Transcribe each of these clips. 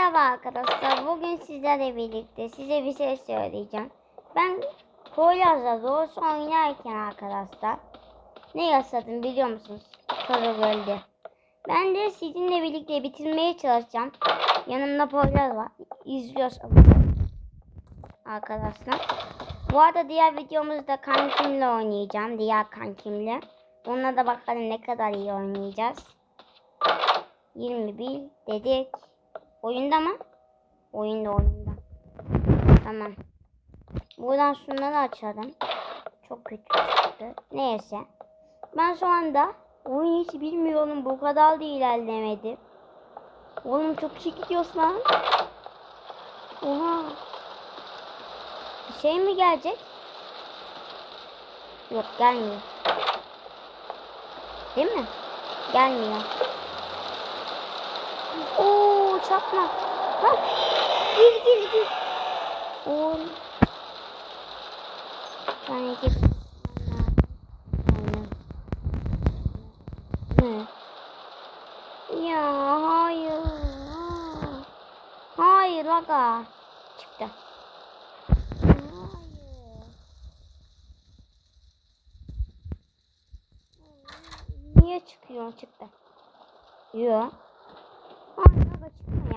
Merhaba arkadaşlar. Bugün sizlerle birlikte size bir şey söyleyeceğim. Ben Poyraz'la doğrusu oynarken arkadaşlar ne yasadım biliyor musunuz? Soru böldü. Ben de sizinle birlikte bitirmeye çalışacağım. Yanımda Poyraz var. İzliyorsunuz arkadaşlar. Bu arada diğer videomuzda kankimle oynayacağım. Diğer kankimle. Onunla da bakalım ne kadar iyi oynayacağız. 21 dedik. Oyunda mı? Oyunda oyunda. Tamam. Buradan şunları açalım. Çok kötü çıktı. Neyse. Ben şu anda oyun hiç bilmiyorum. Bu kadar da ilerlemedi. Oğlum çok iyi gidiyorsun lan. Oha. Bir şey mi gelecek? Yok gelmiyor. Değil mi? Gelmiyor. Oo çakma. Ha. Gir gir gir. Oo. Yani gir. Ne? Ya hayır. Hayır aga. Çıktı. Niye çıkıyor? Çıktı. Yok.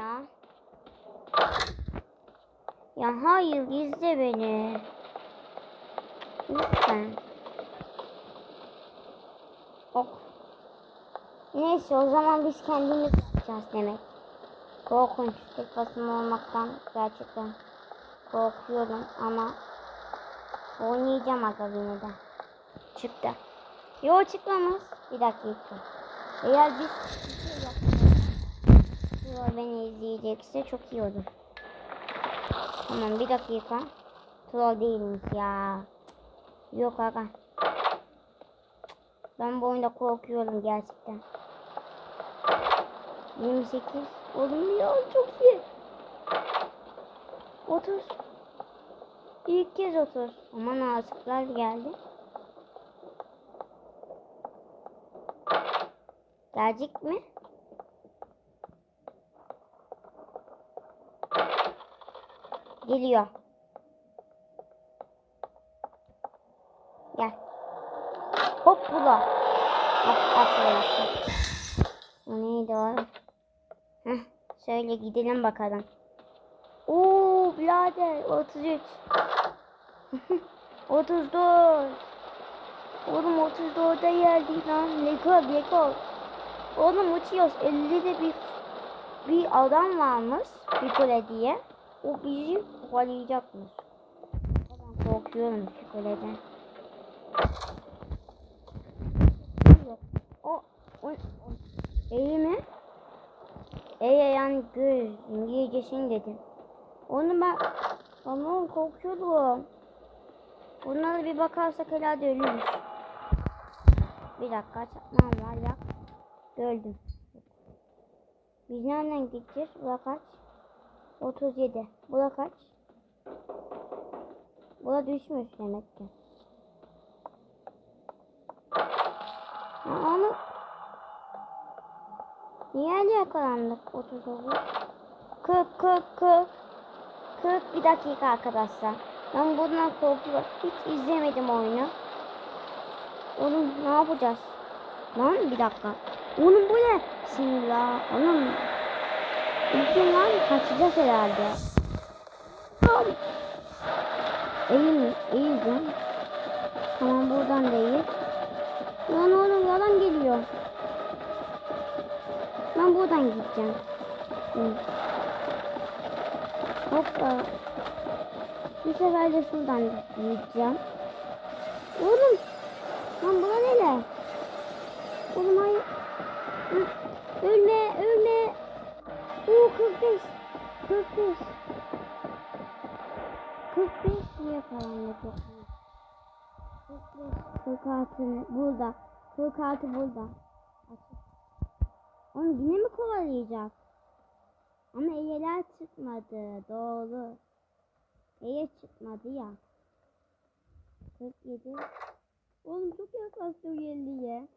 Ya. Ya hayır izle beni. Lütfen. Ok. Neyse o zaman biz kendimiz yapacağız demek. Korkunç. Tek başıma olmaktan gerçekten korkuyorum ama oynayacağım aga yine de. Çıktı. Yo çıkmamız. Bir dakika. Eğer biz yapmazsak beni izleyecekse çok iyi olur. Tamam bir dakika. Troll değilmiş ya. Yok aga. Ben bu oyunda korkuyorum gerçekten. 28. Oğlum ya çok iyi. 30. İlk kez 30. Aman ağızlıklar geldi. Gelecek mi? Geliyor. Gel. Hop bula. At, atlayasın. O neydi o? Heh, şöyle gidelim bakalım. Oo birader 33. 34. Oğlum 34'e geldik lan. Rekor rekor. Oğlum uçuyoruz. 50'de bir bir adam varmış. Fikole diye. O bizi kovalayacakmış. Ben korkuyorum psikolojiden. Yok. O, o, o. Eği mi? Eğe yani göz. İngilizcesini dedim. Onu ben... Tamam korkuyordum. Buna da bir bakarsak herhalde ölürüz. Bir dakika çakmam var ya. Öldüm. Biz nereden gideceğiz? Bakaç. 37. Bu da kaç? Bu da düşmüş demek ki. Onu niye yakalandık 39? 40 40 40 40 bir dakika arkadaşlar. Ben bundan korkuyorum. Hiç izlemedim oyunu. Oğlum ne yapacağız? Lan bir dakika. Oğlum bu ne? Şimdi la. Oğlum İlkin lan kaçacağız herhalde. Eğil, eğildim. Tamam buradan değil. Lan oğlum yalan geliyor. Ben buradan gideceğim. Hoppa. Bu sefer de şuradan gideceğim. Oğlum. Kıl kartı burada. Onu yine mi kovalayacak? Ama eyeler çıkmadı. Doğru. Eye çıkmadı ya. 47. Oğlum çok yaklaştı 50'ye.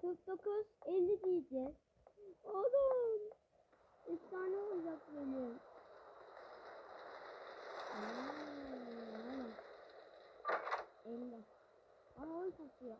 49, 50 diyeceğiz. Oğlum. Efsane olacak benim. Aa, 50 ağır basıyor.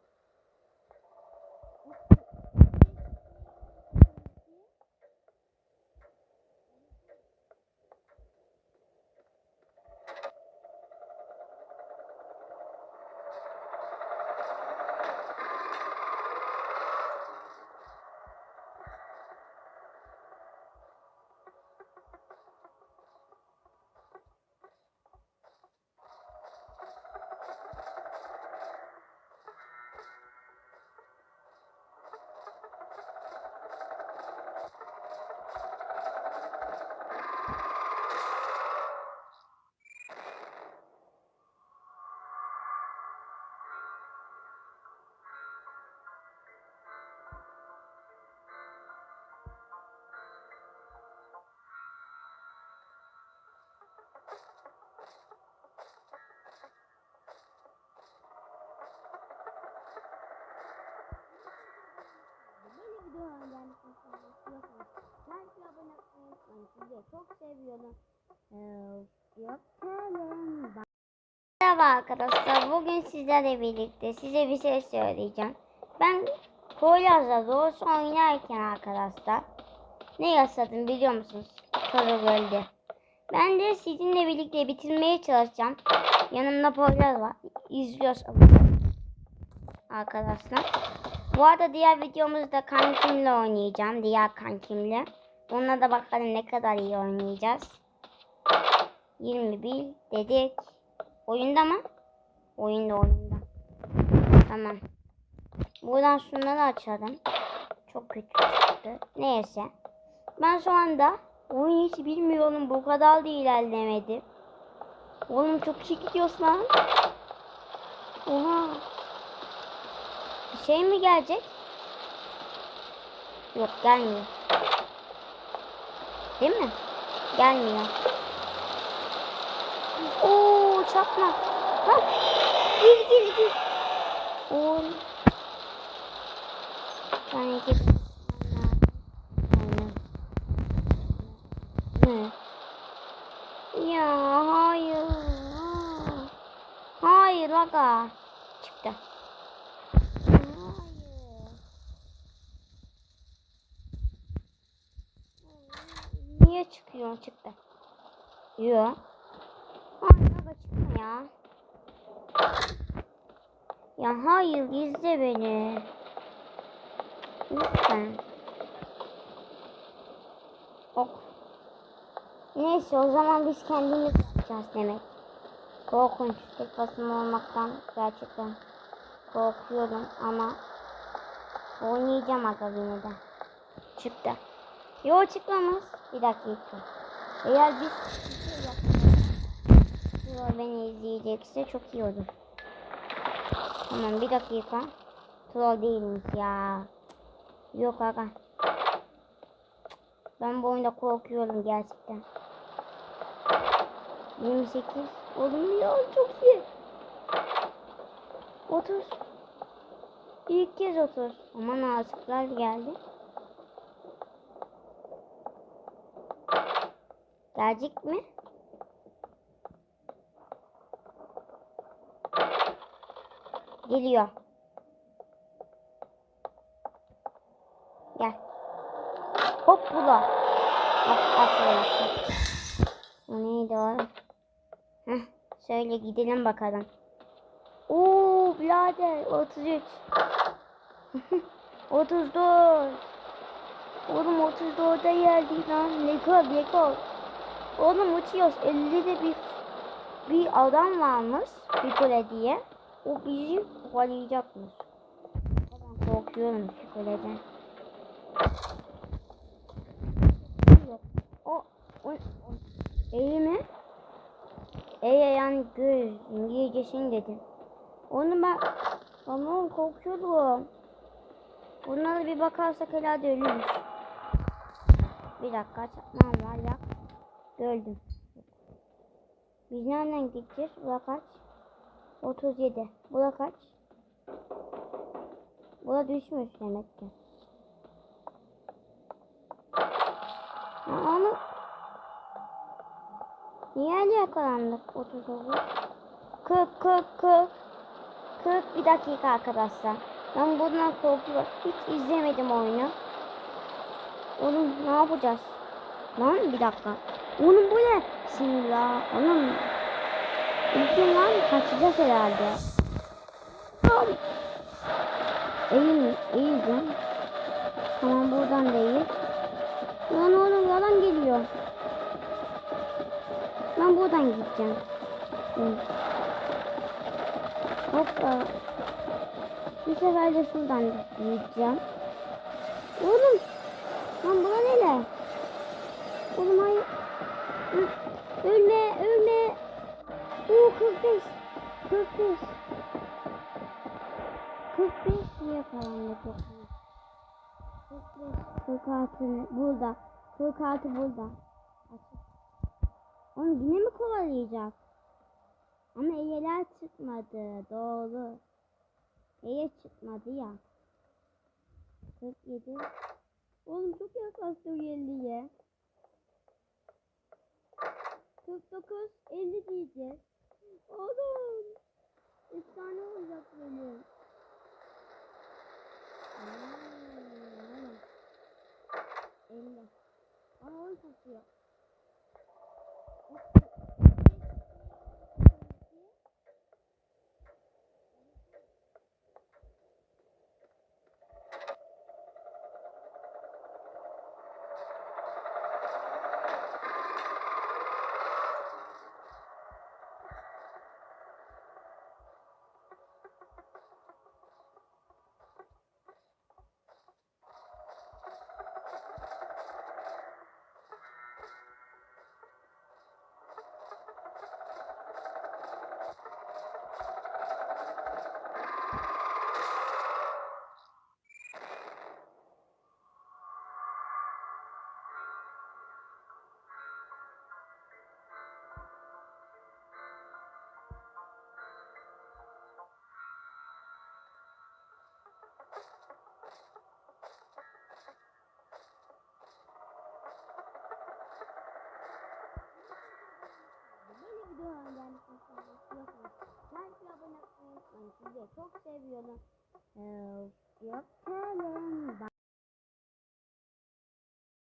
Çok seviyorum. Ee, Yapalım. Merhaba arkadaşlar. Bugün sizlerle birlikte size bir şey söyleyeceğim. Ben Poyraz'la doğrusu oynarken arkadaşlar ne yasadım biliyor musunuz? Soru öldü. Ben de sizinle birlikte bitirmeye çalışacağım. Yanımda Poyraz var. İzliyoruz arkadaşlar. Bu arada diğer videomuzda kankimle oynayacağım. Diğer kankimle. Onunla da bakalım ne kadar iyi oynayacağız. 21 dedik. Oyunda mı? Oyunda oyunda. Tamam. Buradan şunları açalım. Çok kötü çıktı. Neyse. Ben şu anda oyun hiç bilmiyorum. Bu kadar da ilerlemedi. Oğlum çok iyi gidiyorsun lan. Oha. Bir şey mi gelecek? Yok gelmiyor. Değil mi? Gelmiyor. Oo çakma. Ha. Gir gir gir. Oo. Bir tane gir. Aynen. Ne? Ya hayır. Hayır aga. Çıktı. Hayır. Niye çıkıyor? Çıktı. Hayır aga çıkma ya. Ya hayır izle beni. Lütfen. Ok. Neyse o zaman biz kendimiz yapacağız demek. Korkunç. Tek başıma olmaktan gerçekten korkuyorum ama oynayacağım aga yine de. Çıktı. Yo çıkmamız. Bir dakika. Eğer biz bir şey yapmazsak beni izleyecekse çok iyi olur. Tamam bir dakika. Troll değilmiş ya. Yok aga. Ben bu oyunda korkuyorum gerçekten. 28. Oğlum ya çok iyi. 30. İlk kez 30. Aman ağızlıklar geldi. Gelecek mi? Geliyor. Gel. Hop bula. Bak atlayışı. Neydi o? Heh, şöyle gidelim bakalım. Oo birader 33. 34. Oğlum 34'e geldik lan. Rekor rekor. Oğlum uçuyoruz. 50'de bir bir adam varmış. Fikole diye. O bizi kovalayacakmış. Ben korkuyorum Fikole'den. O, o, o. İyi mi? Ey yani göz İngilizcesini dedim. Onu ben ama korkuyorum. Bunlara bir bakarsak herhalde ölürüz. Bir dakika çakmağım var yak. Gördüm. Biz nereden gideceğiz? Bura kaç? 37. Bura kaç? Bura düşmüş demek ki. Onu Niye öyle yakalandık 39? 40 40 40 40 bir dakika arkadaşlar. Ben bundan korkuyorum. Hiç izlemedim oyunu. Oğlum ne yapacağız? Lan bir dakika. Oğlum bu ne? Şimdi ya. Oğlum. İlkin lan kaçacağız herhalde. Tamam. Eğil, eğileceğim. Tamam buradan değil. Lan oğlum yalan geliyor. Ben buradan gideceğim. Hı. Hoppa. Bu sefer de şuradan gideceğim. Oğlum. Lan bura neler? Ölme, ölme. Oo 45. 45. 45 diye karanlık çok iyi. 45. 46 burada. 46 burada. Onu yine mi kovalayacak? Ama eyeler çıkmadı. Doğru. Eye çıkmadı ya. 47. Oğlum çok yaklaştı 50'ye. 49, 50 diyeceğiz. Oğlum. Efsane olacak benim. Hmm, 50. Aa 10 satıyor. Sizi çok seviyorum. Ee, Yok.